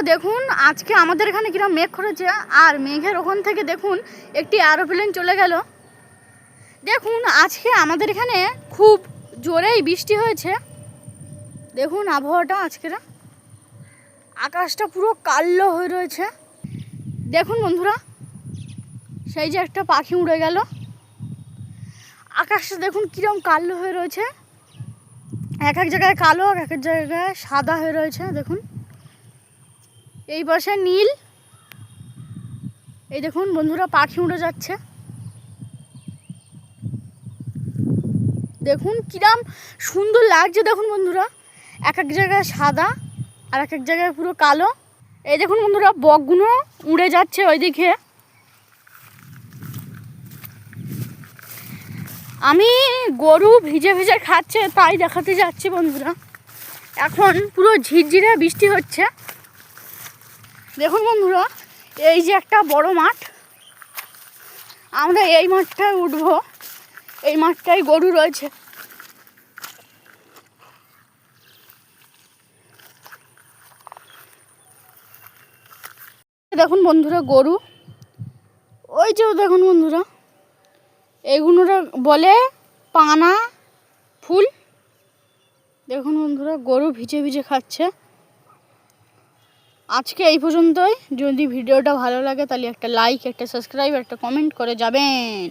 বন্ধুরা দেখুন, আজকে আমাদের এখানে কিরম মেঘ করেছে। আর মেঘের ওখান থেকে দেখুন, একটি অ্যারোপ্লেন চলে গেল। দেখুন, আজকে আমাদের এখানে খুব জোরেই বৃষ্টি হয়েছে। দেখুন আবহাওয়াটা আজকের। আকাশটা পুরো কালো হয়ে রয়েছে। দেখুন বন্ধুরা, সেই যে একটা পাখি উড়ে গেল। আকাশটা দেখুন কিরম কালো হয়ে রয়েছে। এক এক জায়গায় কালো, এক এক জায়গায় সাদা হয়ে রয়েছে, দেখুন। এই পাশে নীল। এই দেখুন বন্ধুরা, পাখি উড়ে যাচ্ছে। দেখুন কিরাম সুন্দর লাগছে, দেখুন বন্ধুরা। এক এক জায়গায় সাদা আর এক এক জায়গায় পুরো কালো। এই দেখুন বন্ধুরা, বকগুলো উড়ে যাচ্ছে ওইদিকে। আমি গরু ভিজে ভিজে খাচ্ছে, তাই দেখাতে যাচ্ছি বন্ধুরা। এখন পুরো ঝিরঝিরে বৃষ্টি হচ্ছে। দেখুন বন্ধুরা, এই যে একটা বড় মাঠ। আমরা এই মাঠটায় উঠবো। এই মাঠটায় গরু রয়েছে। দেখুন বন্ধুরা, গরু। ওই যে দেখুন বন্ধুরা এগুলোরা বলে পানা, ফুল। দেখুন বন্ধুরা, গরু ভিজে ভিজে খাচ্ছে। আজকে এই পর্যন্তই। যদি ভিডিওটা ভালো লাগে তাহলে একটা লাইক একটা সাবস্ক্রাইব একটা কমেন্ট করে যাবেন।